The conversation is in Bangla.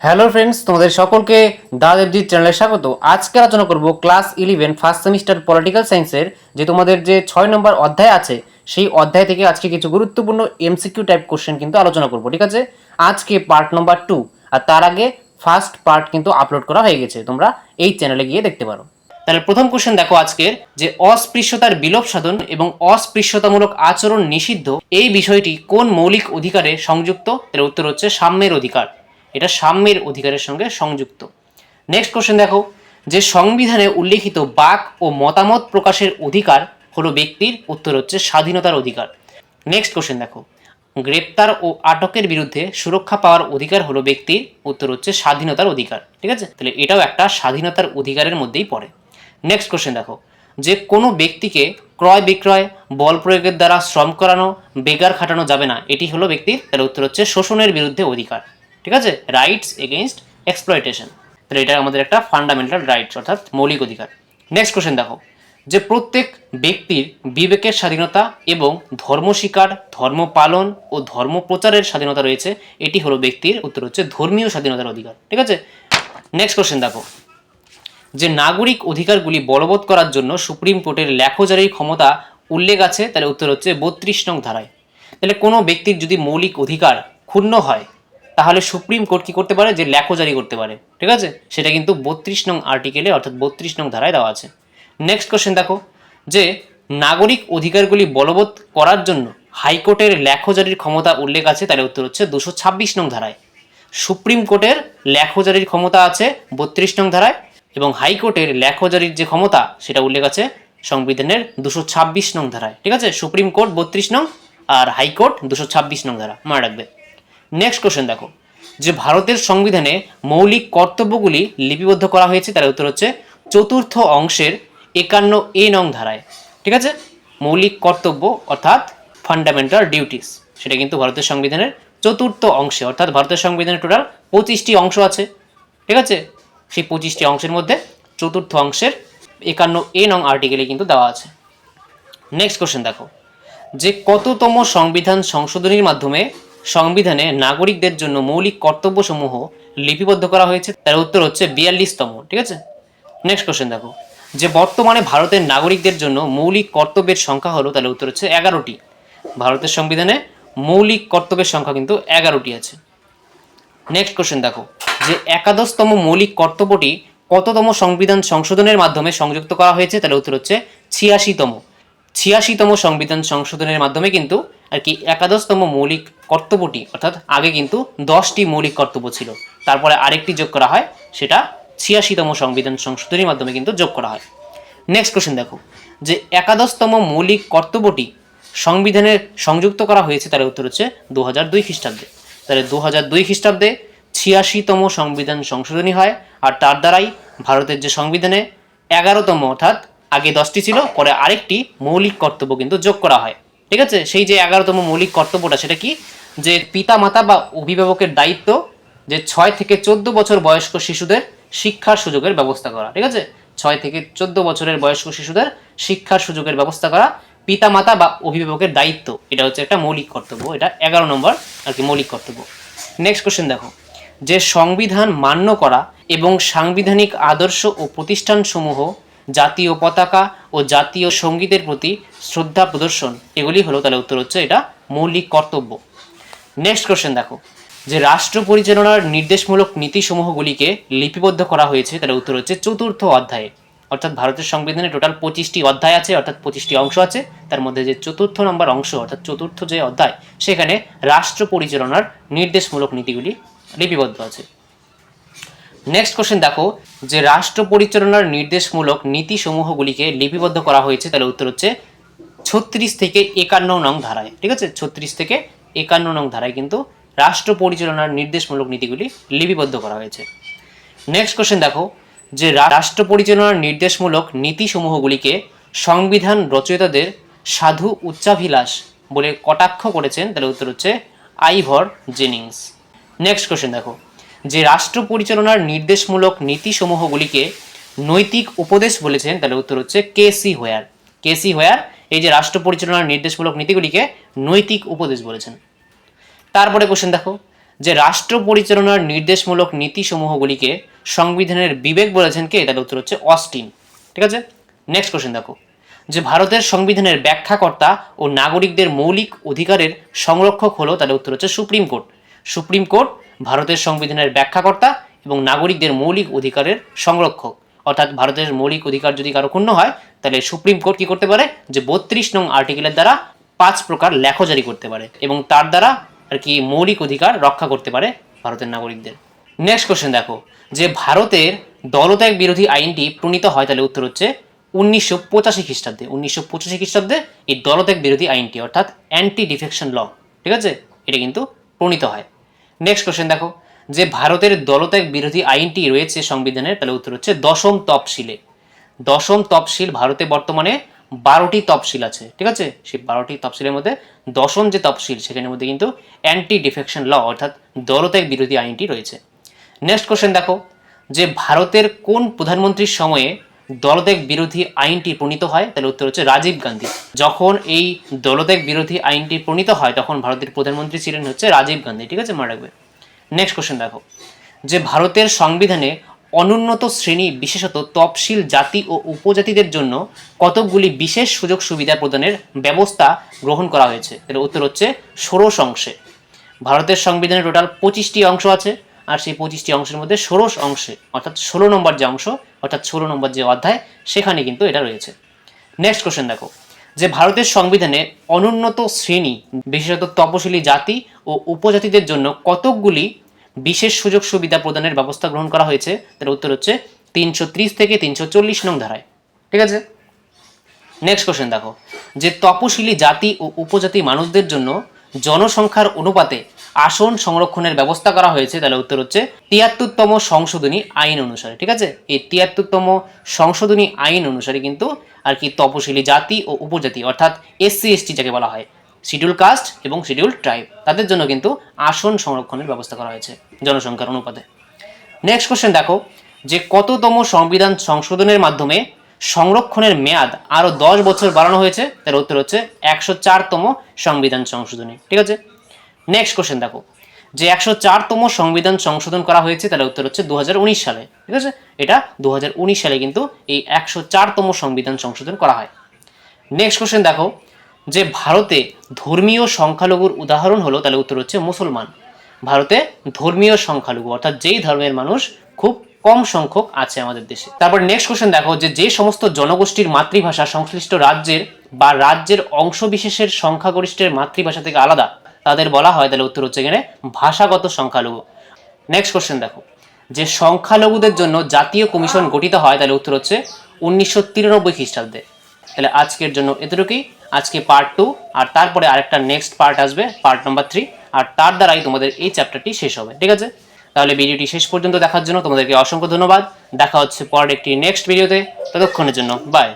হ্যালো ফ্রেন্ডস তোমাদের সকলকে দাদেবজির চ্যানেলে স্বাগত। আজকে আলোচনা করব class eleven first semester political সায়েন্সের যে তোমাদের যে ছয় নম্বর অধ্যায় আছে, সেই অধ্যায় থেকে আজকে কিছু গুরুত্বপূর্ণ এমসিকিউ টাইপ কোশ্চেন কিন্তু আলোচনা করব, ঠিক আছে? আজকে পার্ট নম্বর টু আর তার আগে ফার্স্ট পার্ট কিন্তু আপলোড করা হয়ে গেছে, তোমরা এই চ্যানেলে গিয়ে দেখতে পারো। তাহলে প্রথম কোশ্চেন দেখো আজকের, যে অস্পৃশ্যতার বিলোপ সাধন এবং অস্পৃশ্যতামূলক আচরণ নিষিদ্ধ, এই বিষয়টি কোন মৌলিক অধিকারে সংযুক্ত? এর উত্তর হচ্ছে সাম্যের অধিকার। এটা সাম্যের অধিকারের সঙ্গে সংযুক্ত। নেক্সট কোশ্চেন দেখো। যে সংবিধানে উল্লেখিত বাক ও মতামত প্রকাশের অধিকার হলো ব্যক্তির, উত্তর হচ্ছে স্বাধীনতার অধিকার। নেক্সট কোশ্চেন দেখো। গ্রেপ্তার ও আটকের বিরুদ্ধে সুরক্ষা পাওয়ার অধিকার হলো ব্যক্তির, উত্তর হচ্ছে স্বাধীনতার অধিকার। ঠিক আছে? তাহলে এটাও একটা স্বাধীনতার অধিকারের মধ্যেই পড়ে। নেক্সট কোশ্চেন দেখো। যে কোনো ব্যক্তিকে ক্রয় বিক্রয়, বল প্রয়োগের দ্বারা শ্রম করানো বেগার খাটানো যাবে না, এটি হলো ব্যক্তির, তাহলে উত্তর হচ্ছে শোষণের বিরুদ্ধে অধিকার। ঠিক আছে? রাইটস এগেনস্ট এক্সপ্লয়টেশন তাহলে এটা আমাদের একটা ফান্ডামেন্টাল রাইটস অর্থাৎ মৌলিক অধিকার। নেক্সট কোশ্চেন দেখো। যে প্রত্যেক ব্যক্তির বিবেকের স্বাধীনতা এবং ধর্ম শিকার, ধর্ম পালন ও ধর্ম প্রচারের স্বাধীনতা রয়েছে, এটি হলো ব্যক্তির উত্তর হচ্ছে ধর্মীয় স্বাধীনতার অধিকার। ঠিক আছে? নেক্সট কোশ্চেন দেখো। যে নাগরিক অধিকারগুলি বলবৎ করার জন্য সুপ্রিম কোর্টের লেখজারির ক্ষমতা উল্লেখ আছে, তাহলে উত্তর হচ্ছে বত্রিশ নং ধারায়। তাহলে কোনো ব্যক্তির যদি মৌলিক অধিকার ক্ষুণ্ণ হয় তাহলে সুপ্রিম কোর্ট কি করতে পারে? যে লেখো জারি করতে পারে। ঠিক আছে? সেটা কিন্তু বত্রিশ নং আর্টিকেলে অর্থাৎ বত্রিশ নং ধারায় দেওয়া আছে। নেক্সট কোশ্চেন দেখো। যে নাগরিক অধিকারগুলি বলবৎ করার জন্য হাইকোর্টের লেখো জারির ক্ষমতা উল্লেখ আছে, তাহলে উত্তর হচ্ছে দুশো ছাব্বিশ নং ধারায়। সুপ্রিম কোর্টের লেখো জারির ক্ষমতা আছে বত্রিশ নং ধারায় এবং হাইকোর্টের লেখো জারির যে ক্ষমতা, সেটা উল্লেখ আছে সংবিধানের দুশো ছাব্বিশ নং ধারায়। ঠিক আছে? সুপ্রিম কোর্ট বত্রিশ নং আর হাইকোর্ট দুশো ছাব্বিশ নং ধারা। মনে রাখবে। নেক্সট কোশ্চেন দেখো। যে ভারতের সংবিধানে মৌলিক কর্তব্যগুলি লিপিবদ্ধ করা হয়েছে, তার উত্তর হচ্ছে চতুর্থ অংশের একান্ন এ নং ধারায়। ঠিক আছে? মৌলিক কর্তব্য অর্থাৎ ফান্ডামেন্টাল ডিউটিস সেটা কিন্তু ভারতের সংবিধানের চতুর্থ অংশে, অর্থাৎ ভারতের সংবিধানের টোটাল পঁচিশটি অংশ আছে। ঠিক আছে? সেই পঁচিশটি অংশের মধ্যে চতুর্থ অংশের একান্ন এ নং আর্টিকেলে কিন্তু দেওয়া আছে। নেক্সট কোশ্চেন দেখো। যে কততম সংবিধান সংশোধনীর মাধ্যমে সংবিধানে নাগরিকদের জন্য মৌলিক কর্তব্যসমূহ লিপিবদ্ধ করা হয়েছে। তার উত্তর হচ্ছে বিয়াল্লিশতম, ঠিক আছে? নেক্সট কোশ্চেন দেখো। যে বর্তমানে ভারতের নাগরিকদের জন্য মৌলিক কর্তব্যের সংখ্যা হলো, তাহলে উত্তর হচ্ছে এগারোটি। ভারতের সংবিধানে মৌলিক কর্তব্যের সংখ্যা কিন্তু এগারোটি আছে। নেক্সট কোশ্চেন দেখো। যে একাদশতম মৌলিক কর্তব্যটি কততম সংবিধান সংশোধনের মাধ্যমে সংযুক্ত করা হয়েছে, তাহলে উত্তর হচ্ছে ছিয়াশিতম। ছিয়াশিতম সংবিধান সংশোধনের মাধ্যমে কিন্তু আর কি, একাদশতম মৌলিক কর্তব্যটি, অর্থাৎ আগে কিন্তু দশটি মৌলিক কর্তব্য ছিল। তারপরে আরেকটি যোগ করা হয়, সেটা ছিয়াশিতম সংবিধান সংশোধনীর মাধ্যমে কিন্তু যোগ করা হয়। নেক্সট কোশ্চেন দেখো। যে একাদশতম মৌলিক কর্তব্যটি সংবিধানে সংযুক্ত করা হয়েছে, তার উত্তর হচ্ছে দু হাজার দুই খ্রিস্টাব্দে। তাহলে দু হাজার দুই খ্রিস্টাব্দে ছিয়াশিতম সংবিধান সংশোধনী হয়, আর তার দ্বারাই ভারতের যে সংবিধানে এগারোতম, অর্থাৎ আগে দশটি ছিল, পরে আরেকটি মৌলিক কর্তব্য কিন্তু যোগ করা হয়। ঠিক আছে? সেই যে এগারোতম মৌলিক কর্তব্যটা, সেটা কি? যে পিতা মাতা বা অভিভাবকের দায়িত্ব যে ছয় থেকে চোদ্দ বছর বয়স্ক শিশুদের শিক্ষার সুযোগের ব্যবস্থা করা, ঠিক আছে? ছয় থেকে চোদ্দ বছরের বয়স্ক শিশুদের শিক্ষার সুযোগের ব্যবস্থা করা পিতা মাতা বা অভিভাবকের দায়িত্ব, এটা হচ্ছে একটা মৌলিক কর্তব্য, এটা এগারো নম্বর আর কি মৌলিক কর্তব্য। নেক্সট কোশ্চেন দেখো। যে সংবিধান মান্য করা এবং সাংবিধানিক আদর্শ ও প্রতিষ্ঠানসমূহ জাতীয় পতাকা ও জাতীয় সঙ্গীতের প্রতি শ্রদ্ধা প্রদর্শন। এগুলি হলো, তাহলে উত্তর হচ্ছে এটা মৌলিক কর্তব্য। নেক্সট কোশ্চেন দেখো। যে রাষ্ট্র পরিচালনার নির্দেশমূলক নীতিসমূহগুলিকে লিপিবদ্ধ করা হয়েছে, তাহলে উত্তর হচ্ছে চতুর্থ অধ্যায়ে। অর্থাৎ ভারতের সংবিধানে টোটাল পঁচিশটি অধ্যায় আছে, অর্থাৎ পঁচিশটি অংশ আছে। তার মধ্যে যে চতুর্থ নম্বর অংশ, অর্থাৎ চতুর্থ যে অধ্যায়, সেখানে রাষ্ট্র পরিচালনার নির্দেশমূলক নীতিগুলি লিপিবদ্ধ আছে। নেক্সট কোশ্চেন দেখো, যে রাষ্ট্র পরিচালনার নির্দেশমূলক নীতিসমূহগুলিকে লিপিবদ্ধ করা হয়েছে, তাহলে উত্তর হচ্ছে ছত্রিশ থেকে একান্ন নং ধারায়, ঠিক আছে? ছত্রিশ থেকে একান্ন নং ধারায় কিন্তু রাষ্ট্র পরিচালনার নির্দেশমূলক নীতিগুলি লিপিবদ্ধ করা হয়েছে। নেক্সট কোশ্চেন দেখো, যে রাষ্ট্র পরিচালনার নির্দেশমূলক নীতিসমূহগুলিকে সংবিধান রচয়িতাদের সাধু উচ্চাভিলাষ বলে কটাক্ষ করেছেন, তাহলে উত্তর হচ্ছে আইভর জেনিংস। নেক্সট কোশ্চেন দেখো যে রাষ্ট্র পরিচালনার নির্দেশমূলক নীতিসমূহগুলিকে নৈতিক উপদেশ বলেছেন, তাহলে উত্তর হচ্ছে K C Wheare. K C Wheare, এই যে রাষ্ট্র পরিচালনার নির্দেশমূলক নীতিগুলিকে নৈতিক উপদেশ বলেছেন। তারপরে কোশ্চেন দেখো, যে রাষ্ট্র পরিচালনার নির্দেশমূলক নীতিসমূহগুলিকে সংবিধানের বিবেক বলেছেন কে তার উত্তর হচ্ছে অস্টিন। ঠিক আছে? নেক্সট কোশ্চেন দেখো, যে ভারতের সংবিধানের ব্যাখ্যাকর্তা ও নাগরিকদের মৌলিক অধিকারের সংরক্ষক হলো, তাহলে উত্তর হচ্ছে সুপ্রিম কোর্ট। সুপ্রিম কোর্ট ভারতের সংবিধানের ব্যাখ্যাকর্তা এবং নাগরিকদের মৌলিক অধিকারের সংরক্ষক। অর্থাৎ ভারতের মৌলিক অধিকার যদি কারও ক্ষুণ্ণ হয়, তাহলে সুপ্রিম কোর্ট কি করতে পারে? যে বত্রিশ নং আর্টিকেলের দ্বারা পাঁচ প্রকার লেখো জারি করতে পারে এবং তার দ্বারা আর কি মৌলিক অধিকার রক্ষা করতে পারে ভারতের নাগরিকদের। নেক্সট কোশ্চেন দেখো। যে ভারতের দলত্যাগ বিরোধী আইনটি প্রণীত হয়, তাহলে উত্তর হচ্ছে উনিশশো পঁচাশি খ্রিস্টাব্দে। উনিশশো পঁচাশি খ্রিস্টাব্দে এই দলত্যাগ বিরোধী আইনটি, অর্থাৎ অ্যান্টি ডিফেকশন ল ঠিক আছে? এটা কিন্তু প্রণীত হয়। নেক্সট কোশ্চেন দেখো। যে ভারতের দলত্যাগ বিরোধী আইনটি রয়েছে সংবিধানের, তাহলে উত্তর হচ্ছে দশম তফসিলে। দশম তফসিল ভারতে বর্তমানে বারোটি তফসিল আছে, ঠিক আছে? সেই বারোটি তফসিলের মধ্যে দশম যে তফসিল, সেখানের মধ্যে কিন্তু অ্যান্টি ডিফেকশন ল অর্থাৎ দলত্যাগ বিরোধী আইনটি রয়েছে। নেক্সট কোশ্চেন দেখো। যে ভারতের কোন প্রধানমন্ত্রীর সময়ে দলত্যাগ বিরোধী আইনটি প্রণীত হয়, তাহলে উত্তর হচ্ছে রাজীব গান্ধী। যখন এই দলত্যাগ বিরোধী আইনটি প্রণীত হয়, তখন ভারতের প্রধানমন্ত্রী ছিলেন হচ্ছে রাজীব গান্ধী, ঠিক আছে? মনে রাখবে। নেক্সট কোশ্চেন দেখো। যে ভারতের সংবিধানে অনুন্নত শ্রেণি বিশেষত তফসিল জাতি ও উপজাতিদের জন্য কতকগুলি বিশেষ সুযোগ সুবিধা প্রদানের ব্যবস্থা গ্রহণ করা হয়েছে? এর উত্তর হচ্ছে ষোড়শ অংশে। ভারতের সংবিধানে টোটাল পঁচিশটি অংশ আছে। আর সেই পঁচিশটি অংশের মধ্যে ষোড়শ অংশে, অর্থাৎ ষোলো নম্বর যে অংশ, অর্থাৎ ষোলো নম্বর যে অধ্যায়, সেখানে কিন্তু এটা রয়েছে। নেক্সট কোশ্চেন দেখো। যে ভারতের সংবিধানে অনুন্নত শ্রেণি, বিশেষত তপশিলি জাতি ও উপজাতিদের জন্য কতকগুলি বিশেষ সুযোগ সুবিধা প্রদানের ব্যবস্থা গ্রহণ করা হয়েছে? তার উত্তর হচ্ছে তিনশো ত্রিশ থেকে তিনশো চল্লিশ নং ধারায়। ঠিক আছে? নেক্সট কোশ্চেন দেখো। যে তপশিলি জাতি ও উপজাতি মানুষদের জন্য জনসংখ্যার অনুপাতে আসন সংরক্ষণের ব্যবস্থা করা হয়েছে। তাহলে উত্তর হচ্ছে তিয়াত্তরতম সংশোধনী আইন অনুসারে, ঠিক আছে? এই তিয়াত্তরতম সংশোধনী আইন অনুসারে কিন্তু আর কি তপশিলি জাতি ও উপজাতি, অর্থাৎ এসসি, এসটি যাকে বলা হয়, শিডিউল কাস্ট এবং শিডিউল ট্রাইব, তাদের জন্য কিন্তু আসন সংরক্ষণের ব্যবস্থা করা হয়েছে জনসংখ্যার অনুপাতে। নেক্সট কোশ্চেন দেখো, যে কততম সংবিধান সংশোধনের মাধ্যমে সংরক্ষণের মেয়াদ আরও দশ বছর বাড়ানো হয়েছে? তার উত্তর হচ্ছে একশো চারতম সংবিধান সংশোধনী, ঠিক আছে? নেক্সট কোশ্চেন দেখো। যে একশো চারতম সংবিধান সংশোধন করা হয়েছে, তাহলে উত্তর হচ্ছে দু হাজার উনিশ সালে, ঠিক আছে? এটা দু হাজার উনিশ সালে কিন্তু এই একশো চারতম সংবিধান সংশোধন করা হয়। নেক্সট কোশ্চেন দেখো। যে ভারতে ধর্মীয় সংখ্যালঘুর উদাহরণ হলো, তাহলে উত্তর হচ্ছে মুসলমান। ভারতে ধর্মীয় সংখ্যালঘু, অর্থাৎ যেই ধর্মের মানুষ খুব কম সংখ্যক আছে আমাদের দেশে। তারপর নেক্সট কোশ্চেন দেখো, যে যে সমস্ত জনগোষ্ঠীর মাতৃভাষা সংশ্লিষ্ট রাজ্যের বা রাজ্যের অংশবিশেষের সংখ্যাগরিষ্ঠের মাতৃভাষা থেকে আলাদা তাদের বলা হয় তাহলে উত্তর হচ্ছে এখানে ভাষাগত সংখ্যালঘু। নেক্সট কোশ্চেন দেখো। যে সংখ্যালঘুদের জন্য জাতীয় কমিশন গঠিত হয়, তাহলে উত্তর হচ্ছে উনিশশো তিরানব্বই খ্রিস্টাব্দে। তাহলে আজকের জন্য এতটুকুই। আজকে পার্ট টু আর তারপরে আরেকটা নেক্সট পার্ট আসবে পার্ট নাম্বার থ্রি আর তার দ্বারাই তোমাদের এই চ্যাপ্টারটি শেষ হবে, ঠিক আছে? তাহলে ভিডিওটি শেষ পর্যন্ত দেখার জন্য তোমাদেরকে অসংখ্য ধন্যবাদ। দেখা হচ্ছে পরের একটি নেক্সট ভিডিওতে ততক্ষণের জন্য বাই